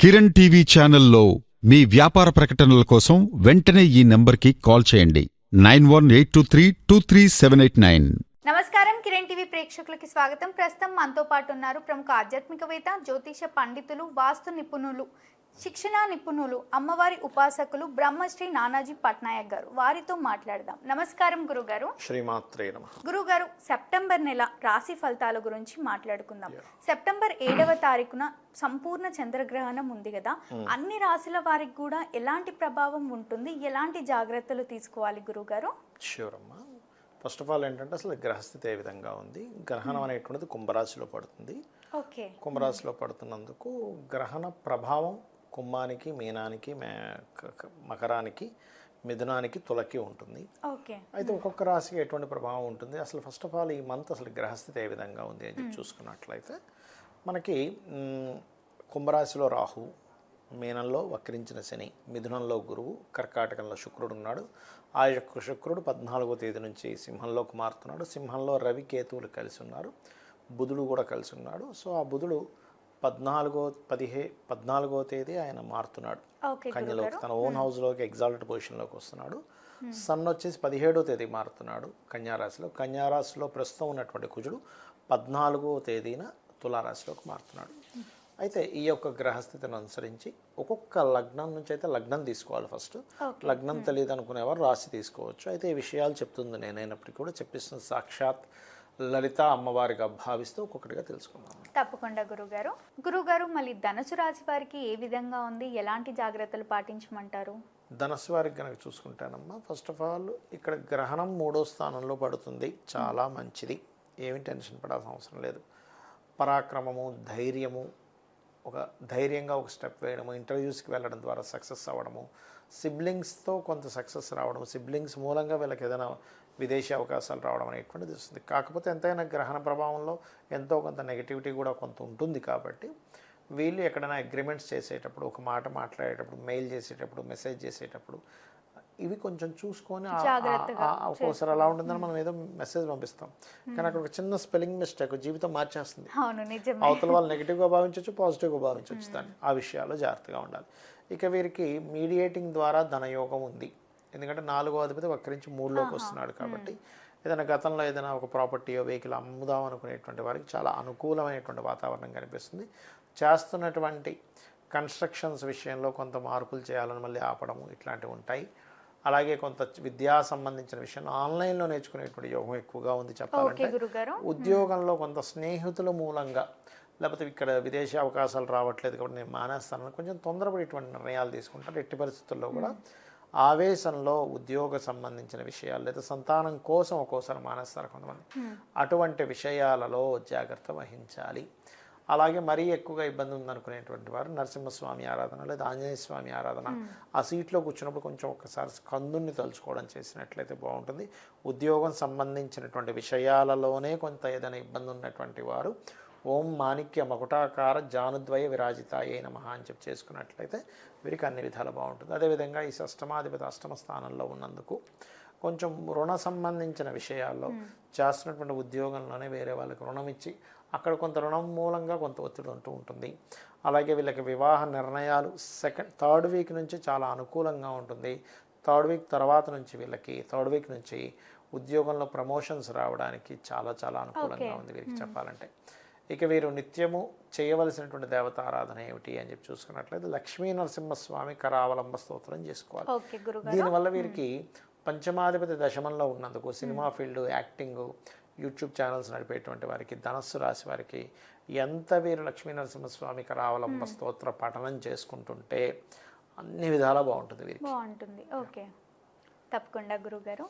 Kiran TV ఛానల్లో మీ వ్యాపార ప్రకటనల కోసం వెంటనే ఈ నంబర్కి కాల్ చేయండి. Nine one eight two three two three seven eight nine. నమస్కారం. కిరణ్ టీవీ ప్రేక్షకులకి స్వాగతం. ప్రస్తుతం మనతో పాటు ఉన్నారు ప్రముఖ ఆధ్యాత్మికవేత్త జ్యోతిష పండితులు వాస్తు నిపుణులు శిక్షణ నిపుణులు అమ్మవారి ఉపాసకులు బ్రహ్మశ్రీ నానాజీ పట్నాయక్ గారు. వారితో మాట్లాడదాం. నమస్కారం గురుగారు. శ్రీమాత్రే నమ. గురుగారు సెప్టెంబర్ నెల రాశి ఫలితాల గురించి మాట్లాడుకుందాం. సెప్టెంబర్ ఏడవ తారీఖున సంపూర్ణ చంద్రగ్రహణం ఉంది కదా. అన్ని రాశుల వారికి కూడా ఎలాంటి ప్రభావం ఉంటుంది? ఎలాంటి జాగ్రత్తలు తీసుకోవాలి గురుగారు? ష్యూర్ అమ్మా. ఫస్ట్ ఆఫ్ ఆల్ ఏంటంటే అసలు గ్రహస్థితి ఏ విధంగా ఉంది? గ్రహణం అనేటువంటిది కుంభరాశిలో పడుతుంది. కుంభరాశిలో పడుతున్నందుకు గ్రహణ ప్రభావం కుంభానికి మీనానికి మకరానికి మిథునానికి తులకి ఉంటుంది. ఓకే. అయితే ఒక్కొక్క రాశికి ఎటువంటి ప్రభావం ఉంటుంది? అసలు ఫస్ట్ ఆఫ్ ఆల్ ఈ మంత్ అసలు గ్రహస్థితి ఏ విధంగా ఉంది అని చెప్పి చూసుకున్నట్లయితే మనకి కుంభరాశిలో రాహు మీనంలో వక్రించిన శని మిథునంలో గురువు కర్కాటకంలో శుక్రుడు ఉన్నాడు. ఆ యొక్క శుక్రుడు పద్నాలుగో తేదీ నుంచి సింహంలోకి మారుతున్నాడు సింహంలో రవి కేతువులు కలిసి ఉన్నారు. బుధుడు కూడా కలిసి ఉన్నాడు. సో ఆ బుధుడు పద్నాలుగో పదిహే పద్నాలుగో తేదీ ఆయన మారుతున్నాడు. కన్యలోకి తన ఓన్ హౌస్లోకి ఎగ్జాల్ట్ పొజిషన్లోకి వస్తున్నాడు. సన్ వచ్చేసి పదిహేడో తేదీ మారుతున్నాడు కన్యారాశిలో. కన్యారాశిలో ప్రస్తుతం ఉన్నటువంటి కుజుడు పద్నాలుగో తేదీన తులారాశిలోకి మారుతున్నాడు. అయితే ఈ యొక్క గ్రహస్థితిని అనుసరించి ఒక్కొక్క లగ్నం నుంచి అయితే లగ్నం తీసుకోవాలి ఫస్ట్. లగ్నం తెలియదు అనుకునేవారు రాశి తీసుకోవచ్చు. అయితే ఈ విషయాలు చెప్తుంది నేనైనప్పటికీ కూడా చెప్పిస్తున్న సాక్షాత్ లలిత అమ్మవారిగా భావిస్తూ ఒక్కొక్కటిగా తెలుసుకుందాం. తప్పకుండా గురుగారు. గురుగారు మళ్ళీ ధనుసు రాశి వారికి ఏ విధంగా ఉంది? ఎలాంటి జాగ్రత్తలు పాటించమంటారు? ధనస్సు వారికి కనుక చూసుకుంటానమ్మా ఫస్ట్ ఆఫ్ ఆల్ ఇక్కడ గ్రహణం మూడో స్థానంలో పడుతుంది. చాలా మంచిది. ఏమి టెన్షన్ పడాల్సిన అవసరం లేదు. పరాక్రమము ధైర్యము ఒక ధైర్యంగా ఒక స్టెప్ వేయడము ఇంటర్వ్యూస్కి వెళ్ళడం ద్వారా సక్సెస్ అవ్వడము సిబ్లింగ్స్తో కొంత సక్సెస్ రావడం సిబ్లింగ్స్ మూలంగా వీళ్ళకి ఏదైనా విదేశీ అవకాశాలు రావడం అనేటువంటిది వస్తుంది కాకపోతే ఎంతైనా గ్రహణ ప్రభావంలో ఎంతో కొంత నెగిటివిటీ కూడా కొంత ఉంటుంది కాబట్టి వీళ్ళు ఎక్కడైనా అగ్రిమెంట్స్ చేసేటప్పుడు ఒక మాట మాట్లాడేటప్పుడు మెయిల్ చేసేటప్పుడు మెసేజ్ చేసేటప్పుడు ఇవి కొంచెం చూసుకొని ఒక్కోసారి అలా ఉంటుందని మనం ఏదో మెసేజ్ పంపిస్తాం. కానీ అక్కడ ఒక చిన్న స్పెల్లింగ్ మిస్టేక్ జీవితం మార్చేస్తుంది. అవతల వాళ్ళు నెగిటివ్గా భావించవచ్చు పాజిటివ్గా భావించవచ్చు దాన్ని. ఆ విషయాల్లో జాగ్రత్తగా ఉండాలి. ఇక వీరికి మీడియేటింగ్ ద్వారా ధనయోగం ఉంది. ఎందుకంటే నాలుగో అధిపతి వక్రించి మూడులోకి వస్తున్నాడు కాబట్టి ఏదైనా గతంలో ఏదైనా ఒక ప్రాపర్టీయో వెహికల్ అమ్ముదాం అనుకునేటువంటి వారికి చాలా అనుకూలమైనటువంటి వాతావరణం కనిపిస్తుంది. చేస్తున్నటువంటి కన్స్ట్రక్షన్స్ విషయంలో కొంత మార్పులు చేయాలని మళ్ళీ ఆపడము ఇట్లాంటివి ఉంటాయి. అలాగే కొంత విద్యా సంబంధించిన విషయంలో ఆన్లైన్లో నేర్చుకునేటువంటి యోగం ఎక్కువగా ఉంది చెప్పాలంటే. ఉద్యోగంలో కొంత స్నేహితుల మూలంగా లేకపోతే ఇక్కడ విదేశీ అవకాశాలు రావట్లేదు కాబట్టి నేను మానేస్తానని కొంచెం తొందరపడి ఇటువంటి నిర్ణయాలు తీసుకుంటారు. ఎట్టి పరిస్థితుల్లో కూడా ఆవేశంలో ఉద్యోగ సంబంధించిన విషయాలు లేదా సంతానం కోసం ఒక్కోసారి మానేస్తారు కొంతమంది. అటువంటి విషయాలలో జాగ్రత్త వహించాలి. అలాగే మరీ ఎక్కువగా ఇబ్బంది ఉందనుకునేటువంటి వారు నరసింహస్వామి ఆరాధన లేదా ఆంజనేయ స్వామి ఆరాధన ఆ సీట్లో కూర్చున్నప్పుడు కొంచెం ఒక్కసారి కందుని తలుచుకోవడం చేసినట్లయితే బాగుంటుంది. ఉద్యోగం సంబంధించినటువంటి విషయాలలోనే కొంత ఏదైనా ఇబ్బంది ఉన్నటువంటి వారు ఓం మాణిక్య మకుటాకార జానుద్వయ విరాజితాయే నమః అని చెప్పి చేసుకున్నట్లయితే వీరికి అన్ని విధాలు బాగుంటుంది. అదేవిధంగా ఈ అష్టమాధిపతి అష్టమ స్థానంలో ఉన్నందుకు కొంచెం రుణ సంబంధించిన విషయాల్లో చేస్తున్నటువంటి ఉద్యోగంలోనే వేరే వాళ్ళకి రుణం ఇచ్చి అక్కడ కొంత రుణం మూలంగా కొంత ఒత్తిడి ఉంటూ ఉంటుంది. అలాగే వీళ్ళకి వివాహ నిర్ణయాలు సెకండ్ థర్డ్ వీక్ నుంచి చాలా అనుకూలంగా ఉంటుంది. థర్డ్ వీక్ తర్వాత నుంచి వీళ్ళకి థర్డ్ వీక్ నుంచి ఉద్యోగంలో ప్రమోషన్స్ రావడానికి చాలా చాలా అనుకూలంగా ఉంది వీరికి చెప్పాలంటే. ఇక వీరు నిత్యము చేయవలసినటువంటి దేవతారాధన ఏమిటి అని చెప్పి చూసుకున్నట్లయితే లక్ష్మీ నరసింహస్వామి కరావలంబ స్తోత్రం చేసుకోవాలి. దీనివల్ల వీరికి పంచమాధిపతి దశమంలో ఉన్నందుకు cinema field acting YouTube channels నడిపేటువంటి వారికి ధనస్సు రాశి వారికి ఎంత వీరు లక్ష్మీ నరసింహస్వామి కరావలంబ స్తోత్ర పఠనం చేసుకుంటుంటే అన్ని విధాలా బాగుంటుంది వీరికి. బాగుంటుంది. ఓకే. తప్పకుండా గురుగారు.